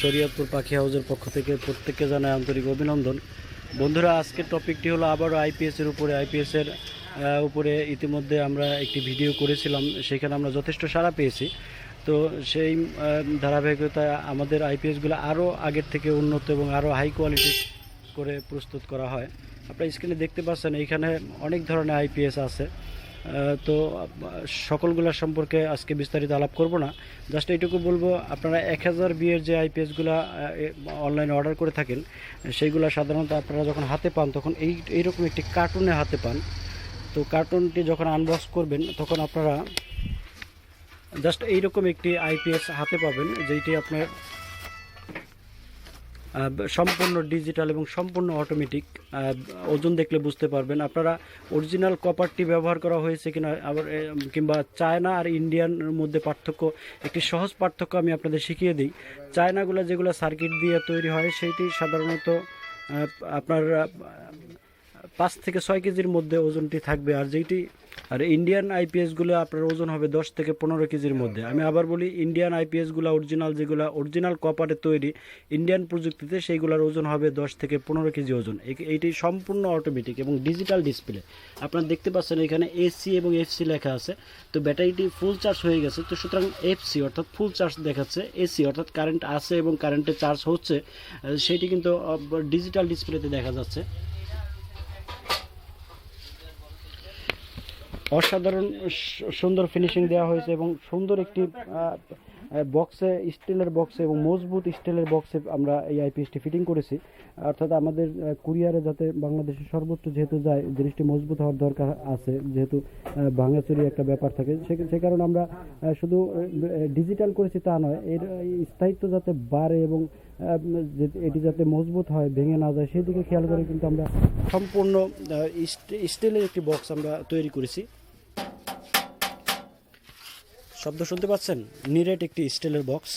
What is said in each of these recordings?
শরীয়তপুর পাখি হাউসের পক্ষ থেকে প্রত্যেককে জানাই আন্তরিক অভিনন্দন। বন্ধুরা, আজকের টপিকটি হলো আবারও আইপিএসের উপরে আইপিএসের উপরে ইতিমধ্যে আমরা একটি ভিডিও করেছিলাম, সেখানে আমরা যথেষ্ট সাড়া পেয়েছি। তো সেই ধারাবাহিকতায় আমাদের আইপিএসগুলো আরও আগের থেকে উন্নত এবং আরও হাই কোয়ালিটি করে প্রস্তুত করা হয়। আপনারা স্ক্রিনে দেখতে পাচ্ছেন, এইখানে অনেক ধরনের আইপিএস আছে। তো, সকলগুলা সম্পর্কে আজকে বিস্তারিত আলাপ করব না। জাস্ট এইটুকু বলব, আপনারা এক হাজার বিয়ের যে আইপিএসগুলো অনলাইনে অর্ডার করে থাকেন, সেইগুলো সাধারণত আপনারা যখন হাতে পান, তখন এই, এইরকম একটি কার্টুনে হাতে পান। তো কার্টুনটি যখন আনবক্স করবেন, তখন আপনারা জাস্ট এইরকম একটি আইপিএস হাতে পাবেন যেটি আপনার সম্পূর্ণ ডিজিটাল এবং সম্পূর্ণ অটোমেটিক ওজন দেখলে বুঝতে পারবেন। আপনারা অরিজিনাল কপারটি ব্যবহার করা হয়েছে কিনা, আবার কিংবা চায়না আর ইন্ডিয়ানের মধ্যে পার্থক্য, একটি সহজ পার্থক্য আমি আপনাদের শিখিয়ে দিই। চায়নাগুলো যেগুলো সার্কিট দিয়ে তৈরি হয়, সেইটি সাধারণত আপনার পাঁচ থেকে ছয় কেজির মধ্যে ওজনটি থাকবে। আর যেইটি, আর ইন্ডিয়ান আইপিএসগুলো আপনার ওজন হবে দশ থেকে পনেরো কেজির মধ্যে। আমি আবার বলি ইন্ডিয়ান আইপিএসগুলো অরিজিনাল যেগুলো অরিজিনাল কপারে তৈরি ইন্ডিয়ান প্রযুক্তিতে সেইগুলোর ওজন হবে দশ থেকে পনেরো কেজি ওজন। এইটি সম্পূর্ণ অটোমেটিক এবং ডিজিটাল ডিসপ্লে আপনারা দেখতে পাচ্ছেন এখানে এসি এবং এফসি লেখা আছে। তো ব্যাটারিটি ফুল চার্জ হয়ে গেছে। তো সুতরাং এফসি অর্থাৎ ফুল চার্জ দেখাচ্ছে এসি অর্থাৎ কারেন্ট আছে এবং কারেন্টে চার্জ হচ্ছে সেটি কিন্তু ডিজিটাল ডিসপ্লেতে দেখা যাচ্ছে। অসাধারণ সুন্দর ফিনিশিং দেওয়া হয়েছে এবং সুন্দর একটি বক্সে স্টিলের বক্সে এবং মজবুত স্টিলের বক্সে আমরা এই আইপিএসটি ফিটিং করেছি। অর্থাৎ আমাদের কুরিয়ারে যাতে বাংলাদেশের সর্বোচ্চ যেহেতু যায়, জিনিসটি মজবুত হওয়ার দরকার আছে, যেহেতু ভাঙাচুরি একটা ব্যাপার থাকে, সে- কারণে আমরা শুধু ডিজিটাল করেছি তা নয়, এর স্থায়িত্ব যাতে বাড়ে এবং এটি যাতে মজবুত হয়, ভেঙে না যায়, সেদিকে খেয়াল করে কিন্তু আমরা সম্পূর্ণ স্টিলের একটি বক্স আমরা তৈরি করেছি। শব্দ শুনতে পাচ্ছেন? নিরেট একটি স্টিলের বক্স,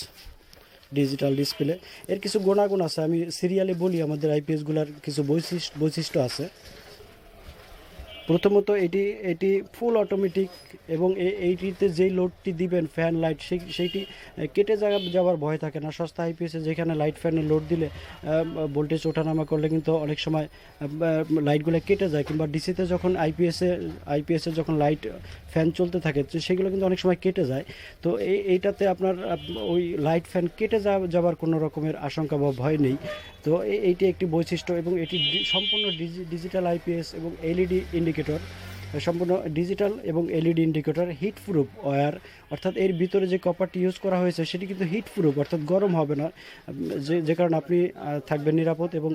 ডিজিটাল ডিসপ্লে। এর কিছু গুণাগুণ আছে। আমি সিরিয়ালে বলি, আমাদের আইপিএসগুলোর কিছু বৈশিষ্ট্য বৈশিষ্ট্য আছে। প্রথমত এটি এটি ফুল অটোমেটিক এবং এইটিতে যেই লোডটি দিবেন ফ্যান লাইট সেই, সেইটি কেটে যাওয়া, যাওয়ার ভয় থাকে না। সস্তা আইপিএসে যেখানে লাইট ফ্যানের লোড দিলে ভোল্টেজ ওঠানামা করলে কিন্তু অনেক সময় লাইটগুলো কেটে যায় কিংবা ডিসিতে যখন আইপিএসে আইপিএসে যখন লাইট ফ্যান চলতে থাকে সেগুলো কিন্তু অনেক সময় কেটে যায়। তো এই এইটাতে আপনার ওই লাইট ফ্যান কেটে যাওয়ার কোনো রকমের আশঙ্কা বা ভয় নেই। তো এইটি একটি বৈশিষ্ট্য এবং এটি সম্পূর্ণ ডিজিটাল আইপিএস এবং এলইডি ইন্ডিকেটর সম্পূর্ণ ডিজিটাল এবং LED indicator heat proof wire, অর্থাৎ এর ভিতরে যে কপারটি ইউজ করা হয়েছে সেটি কিন্তু হিট প্রুফ অর্থাৎ গরম হবে না। যে যে কারণে আপনি থাকবেন নিরাপদ এবং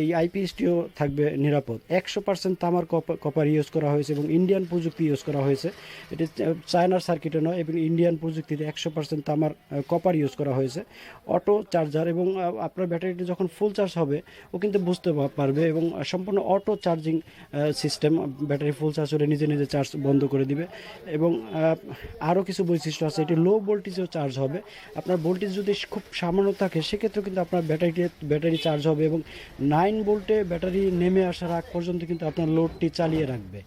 এই আইপিএসটিও থাকবে নিরাপদ। একশো পার্সেন্ট তামার কপার ইউজ করা হয়েছে এবং ইন্ডিয়ান প্রযুক্তি ইউজ করা হয়েছে। এটি চায়নার সার্কিটে নয় এবং ইন্ডিয়ান প্রযুক্তিতে একশো পার্সেন্ট তামার কপার ইউজ করা হয়েছে। অটো চার্জার এবং আপনার ব্যাটারিটি যখন ফুল চার্জ হবে, ও কিন্তু বুঝতে পারবে এবং সম্পূর্ণ auto charging system battery full charge হলে নিজে নিজে চার্জ বন্ধ করে দিবে এবং আরও কিছু বৈশিষ্ট্য আছে, এটি লো ভোল্টেজেও চার্জ হবে। আপনার ভোল্টেজ যদি খুব সামান্য থাকে সেক্ষেত্রে কিন্তু আপনার ব্যাটারিটি ব্যাটারি চার্জ হবে এবং নাইন ভোল্টে ব্যাটারি নেমে আসার আগ পর্যন্ত কিন্তু আপনার লোডটি চালিয়ে রাখবে।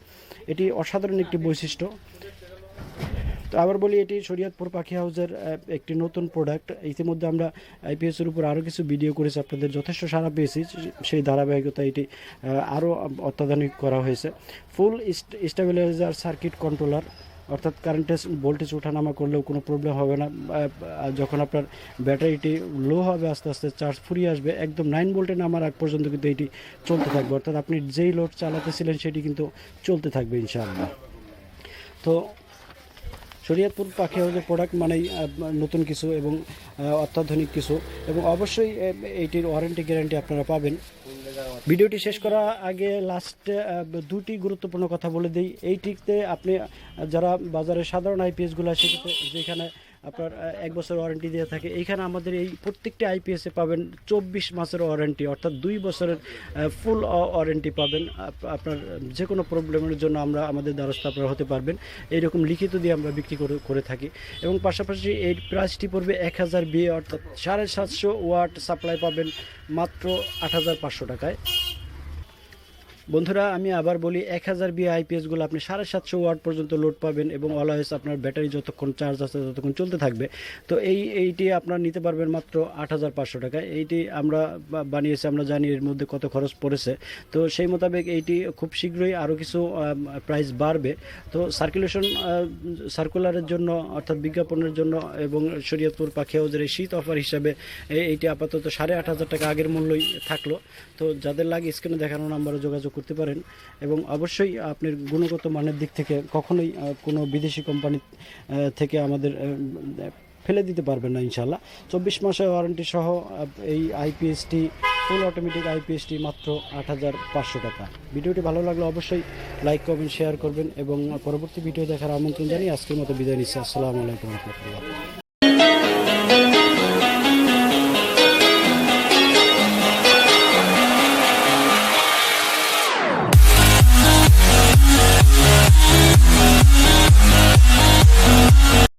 এটি অসাধারণ একটি বৈশিষ্ট্য। তো আবার বলি, এটি শরীয়তপুর পাখি হাউসের একটি নতুন প্রোডাক্ট ইতিমধ্যে আমরা আইপিএস এর উপর আরও কিছু ভিডিও করেছি, আপনাদের যথেষ্ট সাড়া পেয়েছি। সেই ধারাবাহিকতা এটি আরও অত্যাধুনিক করা হয়েছে। ফুল স্টেবিলাইজার সার্কিট কন্ট্রোলার অর্থাৎ কারেন্টের ভোল্টেজ ওঠানামা করলেও কোনো প্রবলেম হবে না। যখন আপনার ব্যাটারিটি লো হবে, আস্তে আস্তে চার্জ ফুরিয়ে আসবে, একদম নাইন ভোল্টে নামার আগ পর্যন্ত কিন্তু এটি চলতে থাকবে। অর্থাৎ আপনি যেই লোড চালাতেছিলেন, সেটি কিন্তু চলতে থাকবে ইনশাআল্লাহ। তো শরীয়তপুর পাখি হাউসের প্রোডাক্ট মানেই নতুন কিছু এবং অত্যাধুনিক কিছু। এবং অবশ্যই এইটির ওয়ারেন্টি গ্যারান্টি আপনারা পাবেন। ভিডিওটি শেষ করার আগে লাস্টে দুটি গুরুত্বপূর্ণ কথা বলে দিই। এইটিতে আপনি যারা বাজারে সাধারণ আইপিএসগুলো সেক্ষেত্রে যেখানে আপনার এক বছর ওয়ারেন্টি দিয়ে থাকে। এইখানে আমাদের এই প্রত্যেকটি আইপিএসে পাবেন চব্বিশ মাসের ওয়ারেন্টি অর্থাৎ দুই বছরের ফুল ওয়ারেন্টি পাবেন। আপ- আপনার যে কোনো প্রবলেমের জন্য আমরা আমাদের দ্বারস্থ আপনারা হতে পারবেন। এইরকম লিখিত দিয়ে আমরা বিক্রি করে করে থাকি। এবং পাশাপাশি এই প্রাইসটি পড়বে এক হাজার বিয়ে অর্থাৎ সাড়ে সাতশো ওয়াট সাপ্লাই পাবেন মাত্র আট হাজার পাঁচশো টাকায়। বন্ধুরা, আমি আবার বলি, এক হাজার বি আইপিএসগুলো আপনি সাড়ে সাতশো ওয়াট পর্যন্ত লোড পাবেন এবং অলওয়েজ আপনার ব্যাটারি যতক্ষণ চার্জ আছে ততক্ষণ চলতে থাকবে। তো এই, এইটি আপনার নিতে পারবেন মাত্র আট হাজার পাঁচশো টাকা। এইটি আমরা বানিয়েছি, আমরা জানি এর মধ্যে কত খরচ পড়েছে। তো সেই মোতাবেক এইটি খুব শীঘ্রই আরও কিছু প্রাইস বাড়বে। তো সার্কুলেশন সার্কুলারের জন্য, অর্থাৎ বিজ্ঞাপনের জন্য এবং শরীয়তপুর পাখি হাউজের এই শীত অফার হিসাবে এইটি আপাতত সাড়ে আট হাজার টাকা আগের মূল্যই থাকল। তো যাদের লাগে স্ক্রিনে দেখানো নাম্বারে যোগাযোগ করতে পারেন এবং অবশ্যই আপনার গুণগত মানের দিক থেকে কখনোই কোনো বিদেশি কোম্পানি থেকে আমাদের ফেলে দিতে পারবেন না ইনশাল্লাহ চব্বিশ মাসের ওয়ারেন্টি সহ এই আইপিএসটি ফুল অটোমেটিক আইপিএসটি মাত্র আট হাজার পাঁচশো টাকা। ভিডিওটি ভালো লাগলে অবশ্যই লাইক করবেন শেয়ার করবেন এবং পরবর্তী ভিডিও দেখার আমন্ত্রণ জানিয়ে আজকের মতো বিদায় নিচ্ছি। আসসালামু আলাইকুম রহমতুল্লাহ।